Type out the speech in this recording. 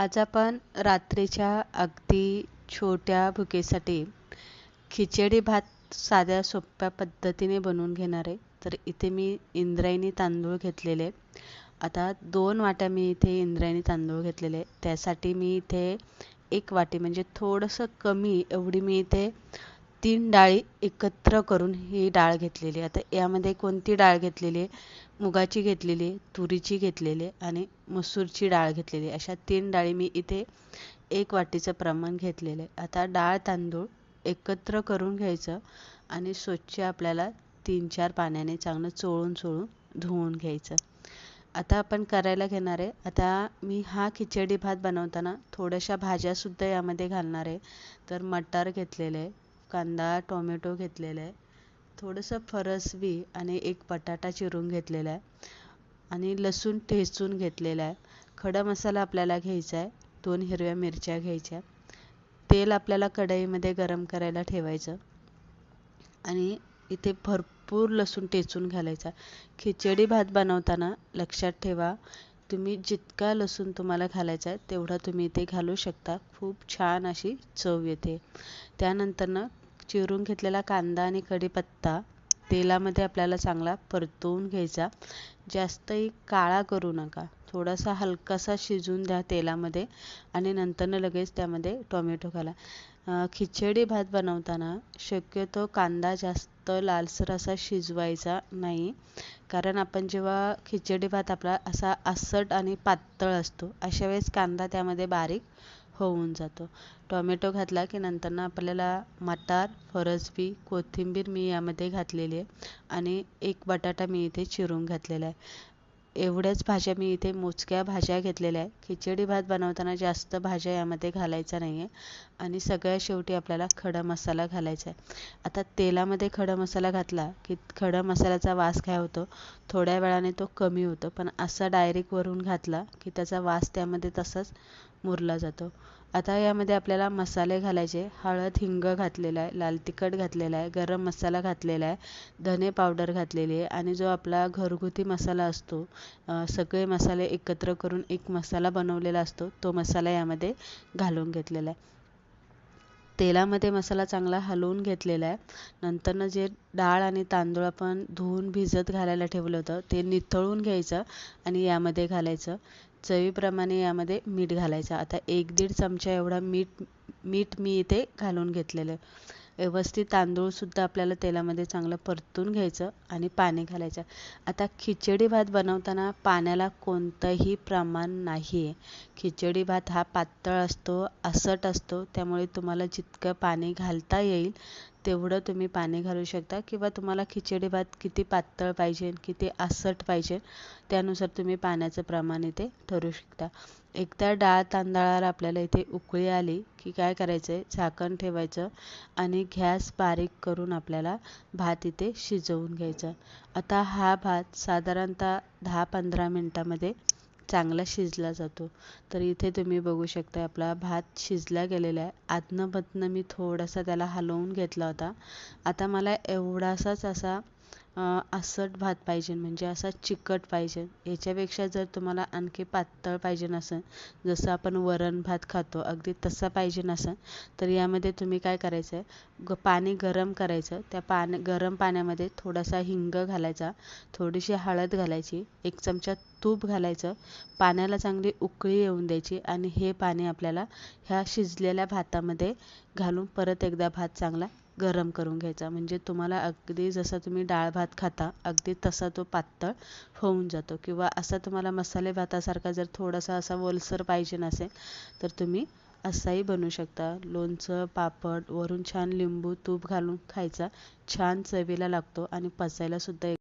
आज आपण रात्रीच्या अगदी छोट्या भुकेसाठी खिचडी भात साध्या सोप्या पद्धतीने बनवून घेणार आहे. तर इथे मी इंद्रायणी तांदूळ घेतलेले आता दोन वाट्या मी इथे इंद्रायणी तांदूळ घेतलेले त्यासाठी मी इथे एक वाटी म्हणजे थोडंसं कमी एवढी मी इथे तीन डाळी एकत्र करून ही डाळ घेतलेली आता यामध्ये कोणती डाळ घेतलेली आहे? मुगाची घेतलेली तुरीची घेतलेली आणि मसूरची डाळ घेतलेली अशा तीन डाळी मी इथे एक वाटीचं प्रमाण घेतलेलं आहे. आता डाळ तांदूळ एकत्र करून घ्यायचं आणि स्वच्छ आपल्याला तीन चार पाण्याने चांगलं चोळून चोळून धुवून घ्यायचं. आता आपण करायला घेणार आहे. आता मी हा खिचडी भात बनवताना थोड्याशा भाज्यासुद्धा यामध्ये घालणार आहे. तर मटार घेतलेलं आहे. कांदा टोमॅटो घेतलेला आहे. थोडंसं फरसबी आणि एक बटाटा चिरून घेतलेला आहे. आणि लसूण ठेचून घेतलेला आहे. खडा मसाला आपल्याला घ्यायचा आहे. दोन हिरव्या मिरच्या घ्यायच्या तेल आपल्याला कढईमध्ये गरम करायला ठेवायचं. आणि इथे भरपूर लसूण टेचून घालायचा खिचडी भात बनवताना लक्षात ठेवा तुम्ही जितका लसूण तुम्हाला घालायचा आहे तेवढा तुम्ही इथे घालू शकता. खूप छान अशी चव येते. त्यानंतरनं चिरून घेतलेला कांदा आणि कढीपत्ता तेलामध्ये आपल्याला चांगला परतवून घ्यायचा. जास्तही काळा करू नका. थोडासा हलकासा शिजून द्या तेलामध्ये आणि नंतरनं लगेच त्यामध्ये टोमॅटो घाला. खिचडी भात बनवताना शक्यतो कांदा जास्त लालसर असा शिजवायचा नाही. कारण आपण जेव्हा खिचडी भात आपला असा आसट आणि पातळ असतो अशा वेळेस कांदा त्यामध्ये बारीक होऊन जातो. टोमॅटो घातला की नंतरनं आपल्याला मटार फरसबी कोथिंबीर मी यामध्ये घातलेली आहे. आणि एक बटाटा मी इथे चिरून घातलेला आहे. एवढ्याच भाज्या मी इथे मोजक्या भाज्या घेतलेल्या आहे खिचडी भात बनवताना जास्त भाज्या यामध्ये घालायच्या नाही आहे आणि सगळ्या शेवटी आपल्याला खडा मसाला घालायचा आहे. आता तेलामध्ये खडा मसाला घातला की खडा मसाल्याचा वास काय होतो? थोड्या वेळाने तो कमी होतो. पण असा डायरेक्ट वरून घातला की त्याचा वास त्यामध्ये तसाच मुरला जातो. आता यामध्ये आपल्याला मसाले घालायचे. हळद हिंग घातलेला आहे लाल तिखट घातलेला आहे गरम मसाला घातलेला आहे धने पावडर घातलेली आहे आणि जो आपला घरगुती मसाला असतो सगळे मसाले एकत्र करून एक मसाला बनवलेला असतो तो मसाला यामध्ये घालून घेतलेला आहे. तेलामध्ये मसाला चांगला हलवून घेतलेला आहे. नंतरनं जे डाळ आणि तांदूळ आपण धुवून भिजत घालायला ठेवलं होतं ते निथळून घ्यायचं आणि यामध्ये घालायचं. चवीप्रमाणे यामध्ये मीठ घालायचं. आता एक दीड चमचा एवढा मीठ मीठ मी इथे घालून घेतलेलं आहे. व्यवस्थित तांदूळसुद्धा आपल्याला तेलामध्ये चांगलं परतून घ्यायचं आणि पाणी घालायचं. आता खिचडी भात बनवताना पाण्याला कोणतंही प्रमाण नाही आहे खिचडी भात हा पातळ असतो आसट असतो त्यामुळे तुम्हाला जितकं पाणी घालता येईल तेवढं तुम्ही पाणी घालू शकता किंवा तुम्हाला खिचडी भात किती पातळ पाहिजे किती आसट पाहिजे त्यानुसार तुम्ही पाण्याचं प्रमाण इथे ठरवू शकता. एकदा डाळ तांदळाला आपल्याला इथे उकळी आली की काय करायचं आहे झाकण ठेवायचं आणि गॅस बारीक करून आपल्याला भात इथे शिजवून घ्यायचा. आता हा भात साधारणतः दहा पंधरा मिनटामध्ये चांगला शिजला जातो. तर इथे तुम्ही बघू शकता आपला भात शिजला गेलेला आहे. आतनं मधनं मी थोडासा त्याला हलवून घेतला होता. आता मला एवढासाच असा आसट भात पाहिजे म्हणजे असा चिकट पाहिजे. याच्यापेक्षा जर तुम्हाला आणखी पातळ पाहिजे असेल जसं आपण वरण भात खातो अगदी तसा पाहिजे असेल तर यामध्ये तुम्ही काय करायचं आहे ग पाणी गरम करायचं. त्या पाणी गरम पाण्यामध्ये थोडासा हिंग घालायचा थोडीशी हळद घालायची एक चमचा तूप घालायचं. पाण्याला चांगली उकळी येऊन द्यायची आणि हे पाणी आपल्याला ह्या शिजलेल्या भातामध्ये घालून परत एकदा भात चांगला गरम करून घ्यायचा. म्हणजे तुम्हाला अगदी जसा तुम्ही डाळ भात खाता अगदी तसा तो पातळ होऊन जातो. किंवा असा तुम्हाला मसाले भातासारखा जर थोडासा असा ओलसर पाहिजे नसेल तर तुम्ही असाही बनवू शकता. लोणचं पापड वरून छान लिंबू तूप घालून खायचा. छान चवीला लागतो आणि पचायलासुद्धा